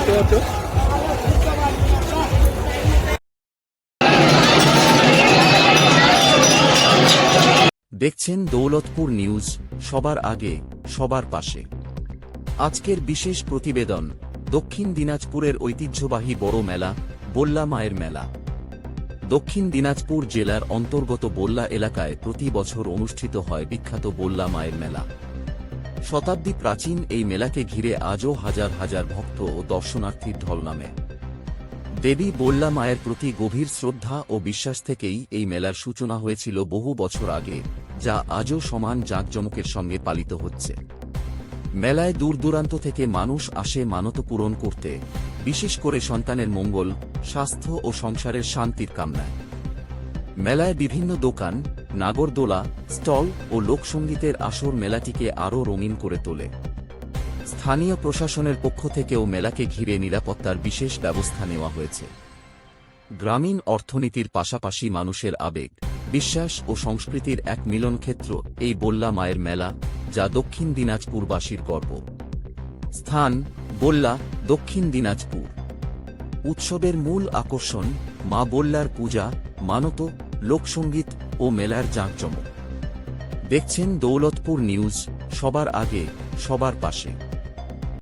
দেখতে পাচ্ছ। দেখছেন দৌলতপুর নিউজ, সবার আগে, সবার পাশে। আজকের বিশেষ প্রতিবেদন, দক্ষিণ দিনাজপুরের ঐতিহ্যবাহী বড় মেলা, বল্লা মায়ের মেলা। দক্ষিণ দিনাজপুর জেলার অন্তর্গত বল্লা এলাকায় প্রতি বছর অনুষ্ঠিত হয় বিখ্যাত বল্লা মায়ের মেলা। শতাব্দী প্রাচীন এই মেলাকে ঘিরে আজও হাজার হাজার ভক্ত ও দর্শনার্থীর ঢল নামে। দেবী বল্লা মায়ের প্রতি গভীর শ্রদ্ধা ও বিশ্বাস থেকেই এই মেলার সূচনা হয়েছিল বহু বছর আগে, যা আজও সমান জাঁকজমকের সঙ্গে পালিত হচ্ছে। মেলায় দূর দূরান্ত থেকে মানুষ আসে মানত পূরণ করতে, বিশেষ করে সন্তানের মঙ্গল, স্বাস্থ্য ও সংসারের শান্তির কামনায়। মেলায় বিভিন্ন দোকান নাগরদোলা, স্টল ও লোকসঙ্গীতের আসর মেলাটিকে আরও রঙিন করে তোলে। স্থানীয় প্রশাসনের পক্ষ থেকেও মেলাকে ঘিরে নিরাপত্তার বিশেষ ব্যবস্থা নেওয়া হয়েছে। গ্রামীণ অর্থনীতির পাশাপাশি মানুষের আবেগ, বিশ্বাস ও সংস্কৃতির এক মিলনক্ষেত্র এই বল্লা মায়ের মেলা, যা দক্ষিণ দিনাজপুরবাসীর গর্ব। স্থান, বল্লা, দক্ষিণ দিনাজপুর। উৎসবের মূল আকর্ষণ মা বল্লার পূজা, মানত, লোকসঙ্গীত ও মেলার জাঁকজমক। দেখছেন দৌলতপুর নিউজ সবার আগে সবার পাশে।